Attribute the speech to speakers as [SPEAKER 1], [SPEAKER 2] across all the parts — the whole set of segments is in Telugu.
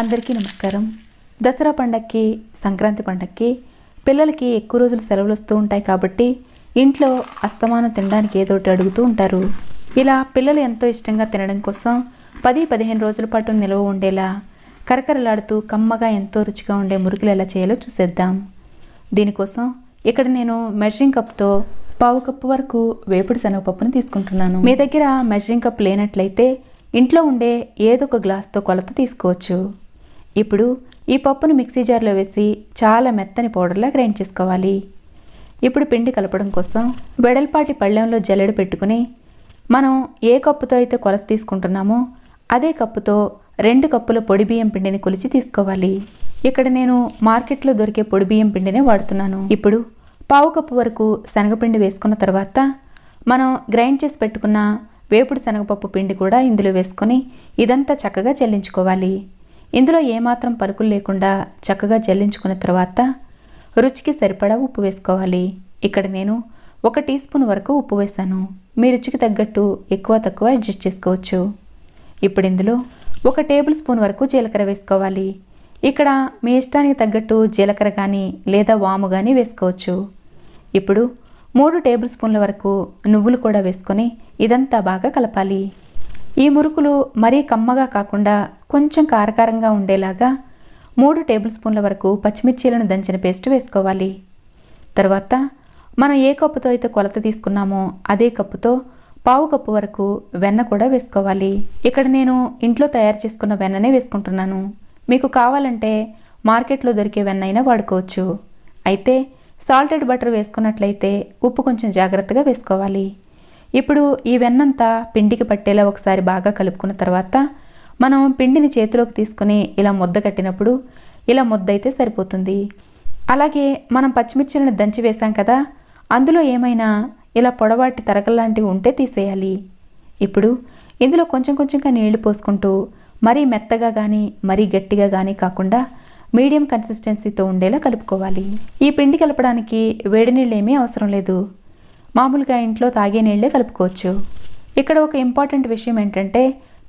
[SPEAKER 1] అందరికీ నమస్కారం. దసరా పండక్కి సంక్రాంతి పండక్కి పిల్లలకి ఎక్కువ రోజులు సెలవులు వస్తూ ఉంటాయి కాబట్టి ఇంట్లో అస్తమానం తినడానికి ఏదో ఒకటి అడుగుతూ ఉంటారు. ఇలా పిల్లలు ఎంతో ఇష్టంగా తినడం కోసం పది పదిహేను రోజుల పాటు నిల్వ ఉండేలా కరకరలాడుతూ కమ్మగా ఎంతో రుచిగా ఉండే మురుకులు ఎలా చేయాలో చూసేద్దాం. దీనికోసం ఇక్కడ నేను మెజరింగ్ కప్తో పావు కప్పు వరకు వేపుడు శనగపప్పును తీసుకుంటున్నాను. మీ దగ్గర మెజరింగ్ కప్ లేనట్లయితే ఇంట్లో ఉండే ఏదో ఒక గ్లాస్తో కొలత తీసుకోవచ్చు. ఇప్పుడు ఈ పప్పును మిక్సీ జార్లో వేసి చాలా మెత్తని పౌడర్లా గ్రైండ్ చేసుకోవాలి. ఇప్పుడు పిండి కలపడం కోసం వెడల్పాటి పళ్ళెంలో జల్లెడ పెట్టుకుని మనం ఏ కప్పుతో అయితే కొలత తీసుకుంటున్నామో అదే కప్పుతో రెండు కప్పుల పొడి బియ్యం పిండిని కొలిచి తీసుకోవాలి. ఇక్కడ నేను మార్కెట్లో దొరికే పొడి బియ్యం పిండినే వాడుతున్నాను. ఇప్పుడు పావు కప్పు వరకు శనగపిండి వేసుకున్న తర్వాత మనం గ్రైండ్ చేసి పెట్టుకున్న వేపుడు శనగపప్పు పిండి కూడా ఇందులో వేసుకొని ఇదంతా చక్కగా చెల్లించుకోవాలి. ఇందులో ఏమాత్రం పలుకులు లేకుండా చక్కగా జల్లించుకున్న తర్వాత రుచికి సరిపడా ఉప్పు వేసుకోవాలి. ఇక్కడ నేను ఒక టీ స్పూన్ వరకు ఉప్పు వేశాను మీ రుచికి తగ్గట్టు ఎక్కువ తక్కువ అడ్జస్ట్ చేసుకోవచ్చు. ఇప్పుడు ఇందులో ఒక టేబుల్ స్పూన్ వరకు జీలకర్ర వేసుకోవాలి. ఇక్కడ మీ ఇష్టానికి తగ్గట్టు జీలకర్ర కానీ లేదా వాము కానీ వేసుకోవచ్చు. ఇప్పుడు మూడు టేబుల్ స్పూన్ల వరకు నువ్వులు కూడా వేసుకొని ఇదంతా బాగా కలపాలి. ఈ మురుకులు మరీ కమ్మగా కాకుండా కొంచెం కారకారంగా ఉండేలాగా మూడు టేబుల్ స్పూన్ల వరకు పచ్చిమిర్చీలను దంచిన పేస్ట్ వేసుకోవాలి. తర్వాత మనం ఏ కప్పుతో అయితే కొలత తీసుకున్నామో అదే కప్పుతో పావు కప్పు వరకు వెన్న కూడా వేసుకోవాలి. ఇక్కడ నేను ఇంట్లో తయారు చేసుకున్న వెన్ననే వేసుకుంటున్నాను. మీకు కావాలంటే మార్కెట్లో దొరికే వెన్న అయినా వాడుకోవచ్చు. అయితే సాల్టెడ్ బటర్ వేసుకున్నట్లయితే ఉప్పు కొంచెం జాగ్రత్తగా వేసుకోవాలి. ఇప్పుడు ఈ వెన్నంతా పిండికి పట్టేలా ఒకసారి బాగా కలుపుకున్న తర్వాత మనం పిండిని చేతిలోకి తీసుకుని ఇలా ముద్ద కట్టినప్పుడు ఇలా ముద్ద అయితే సరిపోతుంది. అలాగే మనం పచ్చిమిర్చిలను దంచి వేసాం కదా అందులో ఏమైనా ఇలా పొడవాటి తరగల్లాంటివి ఉంటే తీసేయాలి. ఇప్పుడు ఇందులో కొంచెం కొంచెంగా నీళ్ళు పోసుకుంటూ మరీ మెత్తగా కానీ మరీ గట్టిగా కానీ కాకుండా మీడియం కన్సిస్టెన్సీతో ఉండేలా కలుపుకోవాలి. ఈ పిండి కలపడానికి వేడి నీళ్ళు ఏమీ అవసరం లేదు. మామూలుగా ఇంట్లో తాగే నీళ్ళే కలుపుకోవచ్చు. ఇక్కడ ఒక ఇంపార్టెంట్ విషయం ఏంటంటే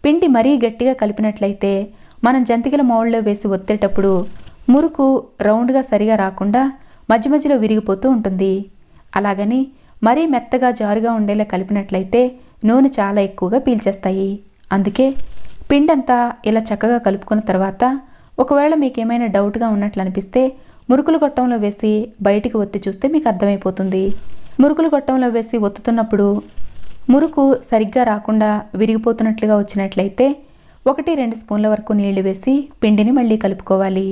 [SPEAKER 1] పిండి మరీ గట్టిగా కలిపినట్లయితే మనం జంతికల మౌళ్ళలో వేసి ఒత్తేటప్పుడు మురుకు రౌండ్గా సరిగా రాకుండా మధ్య మధ్యలో విరిగిపోతూ ఉంటుంది. అలాగని మరీ మెత్తగా జారుగా ఉండేలా కలిపినట్లయితే నూనె చాలా ఎక్కువగా పీల్చేస్తాయి. అందుకే పిండంతా ఇలా చక్కగా కలుపుకున్న తర్వాత ఒకవేళ మీకు ఏమైనా డౌట్గా ఉన్నట్లు అనిపిస్తే మురుకులు గొట్టంలో వేసి బయటికి ఒత్తి చూస్తే మీకు అర్థమైపోతుంది. మురుకులు గొట్టంలో వేసి ఒత్తుతున్నప్పుడు మురుకు సరిగ్గా రాకుండా విరిగిపోతున్నట్లుగా వచ్చినట్లయితే ఒకటి రెండు స్పూన్ల వరకు నీళ్ళు వేసి పిండిని మళ్ళీ కలుపుకోవాలి.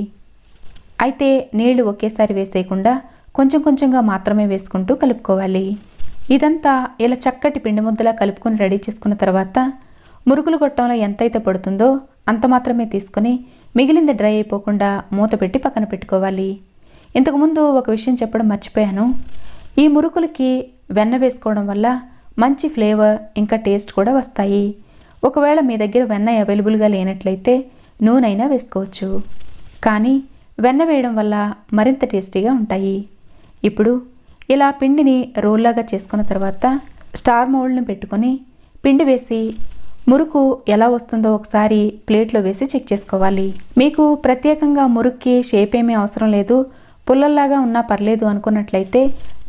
[SPEAKER 1] అయితే నీళ్ళు ఒకేసారి వేసేయకుండా కొంచెం కొంచెంగా మాత్రమే వేసుకుంటూ కలుపుకోవాలి. ఇదంతా ఇలా చక్కటి పిండి ముద్దలా కలుపుకొని రెడీ చేసుకున్న తర్వాత మురుకులు గొట్టంలో ఎంతైతే పడుతుందో అంత మాత్రమే తీసుకొని మిగిలింది డ్రై అయిపోకుండా మూత పెట్టి పక్కన పెట్టుకోవాలి. ఇంతకుముందు ఒక విషయం చెప్పడం మర్చిపోయాను. ఈ మురుకులకి వెన్న వేసుకోవడం వల్ల మంచి ఫ్లేవర్ ఇంకా టేస్ట్ కూడా వస్తాయి. ఒకవేళ మీ దగ్గర వెన్న అవైలబుల్గా లేనట్లయితే నూనెైనా వేసుకోవచ్చు. కానీ వెన్న వేయడం వల్ల మరింత టేస్టీగా ఉంటాయి. ఇప్పుడు ఇలా పిండిని రోల్లాగా చేసుకున్న తర్వాత స్టార్ మౌల్డ్ని పెట్టుకొని పిండి వేసి మురుకు ఎలా వస్తుందో ఒకసారి ప్లేట్లో వేసి చెక్ చేసుకోవాలి. మీకు ప్రత్యేకంగా మురుక్కి షేప్ ఏమీ అవసరం లేదు. పుల్లల్లాగా ఉన్నా పర్లేదు అనుకున్నట్లయితే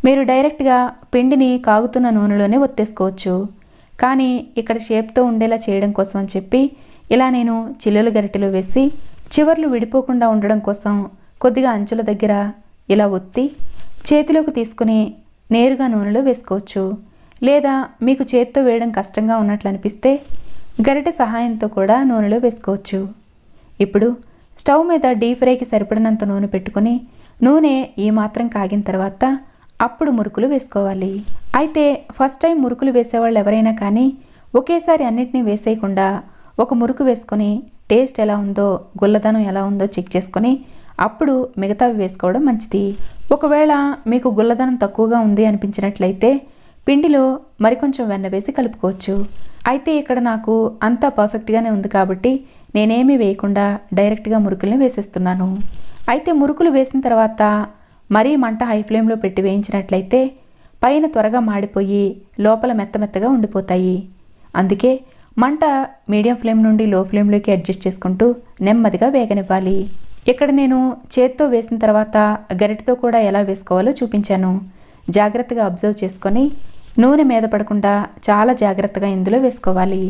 [SPEAKER 1] మీరు డైరెక్ట్గా పిండిని కాగుతున్న నూనెలోనే ఒత్తేసుకోవచ్చు. కానీ ఇక్కడ షేప్తో ఉండేలా చేయడం కోసం అని చెప్పి ఇలా నేను చిల్లులు గరిటెలో వేసి చివర్లు విడిపోకుండా ఉండడం కోసం కొద్దిగా అంచుల దగ్గర ఇలా ఒత్తి చేతిలోకి తీసుకుని నేరుగా నూనెలో వేసుకోవచ్చు. లేదా మీకు చేత్తో వేయడం కష్టంగా ఉన్నట్లు అనిపిస్తే గరిటె సహాయంతో కూడా నూనెలో వేసుకోవచ్చు. ఇప్పుడు స్టవ్ మీద డీప్ ఫ్రైకి సరిపడినంత నూనె పెట్టుకొని నూనె ఈ మాత్రం కాగిన తర్వాత అప్పుడు మురుకులు వేసుకోవాలి. అయితే ఫస్ట్ టైం మురుకులు వేసేవాళ్ళు ఎవరైనా కానీ ఒకేసారి అన్నిటినీ వేసేయకుండా ఒక మురుకు వేసుకొని టేస్ట్ ఎలా ఉందో గుల్లదనం ఎలా ఉందో చెక్ చేసుకొని అప్పుడు మిగతావి వేసుకోవడం మంచిది. ఒకవేళ మీకు గుల్లదనం తక్కువగా ఉంది అనిపించినట్లయితే పిండిలో మరికొంచెం వెన్న వేసి కలుపుకోవచ్చు. అయితే ఇక్కడ నాకు అంతా పర్ఫెక్ట్గానే ఉంది కాబట్టి నేనేమీ వేయకుండా డైరెక్ట్గా మురుకుల్ని వేసేస్తున్నాను. అయితే మురుకులు వేసిన తర్వాత మరీ మంట హై ఫ్లేమ్లో పెట్టి వేయించినట్లయితే పైన త్వరగా మాడిపోయి లోపల మెత్త మెత్తగా ఉండిపోతాయి. అందుకే మంట మీడియం ఫ్లేమ్ నుండి లో ఫ్లేమ్లోకి అడ్జస్ట్ చేసుకుంటూ నెమ్మదిగా వేగనివ్వాలి. ఇక్కడ నేను చేత్తో వేసిన తర్వాత గరిటతో కూడా ఎలా వేసుకోవాలో చూపించాను. జాగ్రత్తగా అబ్జర్వ్ చేసుకొని నూనె మీద పడకుండా చాలా జాగ్రత్తగా ఇందులో వేసుకోవాలి.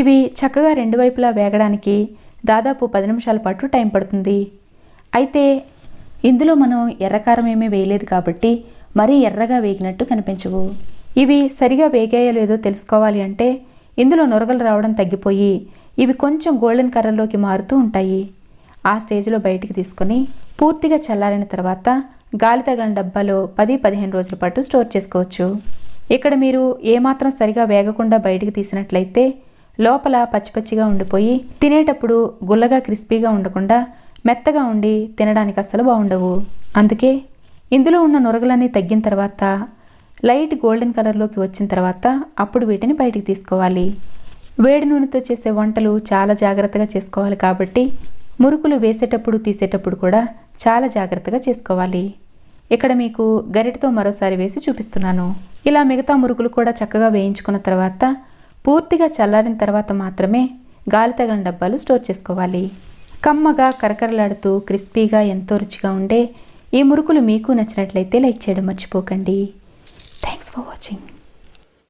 [SPEAKER 1] ఇవి చక్కగా రెండు వైపులా వేగడానికి దాదాపు పది నిమిషాల పాటు టైం పడుతుంది. అయితే ఇందులో మనం ఎర్రకారం ఏమీ వేయలేదు కాబట్టి మరీ ఎర్రగా వేగినట్టు కనిపించవు. ఇవి సరిగా వేగాయో లేదో తెలుసుకోవాలి అంటే ఇందులో నొరగలు రావడం తగ్గిపోయి ఇవి కొంచెం గోల్డెన్ కర్రలోకి మారుతూ ఉంటాయి. ఆ స్టేజ్లో బయటికి తీసుకొని పూర్తిగా చల్లారిన తర్వాత గాలి తగలని డబ్బాలో పది పదిహేను రోజుల పాటు స్టోర్ చేసుకోవచ్చు. ఇక్కడ మీరు ఏమాత్రం సరిగా వేగకుండా బయటికి తీసినట్లయితే లోపల పచ్చిపచ్చిగా ఉండిపోయి తినేటప్పుడు గుల్లగా క్రిస్పీగా ఉండకుండా మెత్తగా ఉండి తినడానికి అస్సలు బాగుండవు. అందుకే ఇందులో ఉన్న నొరగలన్నీ తగ్గిన తర్వాత లైట్ గోల్డెన్ కలర్లోకి వచ్చిన తర్వాత అప్పుడు వీటిని బయటికి తీసుకోవాలి. వేడి నూనెతో చేసే వంటలు చాలా జాగ్రత్తగా చేసుకోవాలి కాబట్టి మురుకులు వేసేటప్పుడు తీసేటప్పుడు కూడా చాలా జాగ్రత్తగా చేసుకోవాలి. ఇక్కడ మీకు గరిటతో మరోసారి వేసి చూపిస్తున్నాను. ఇలా మిగతా మురుకులు కూడా చక్కగా వేయించుకున్న తర్వాత పూర్తిగా చల్లారిన తర్వాత మాత్రమే గాలి తగిన డబ్బాలు స్టోర్ చేసుకోవాలి. కమ్మగా కరకరలాడుతూ క్రిస్పీగా ఎంతో రుచిగా ఉండే ఈ మురుకులు మీకు నచ్చినట్లయితే లైక్ చేయడం మర్చిపోకండి. Thanks for watching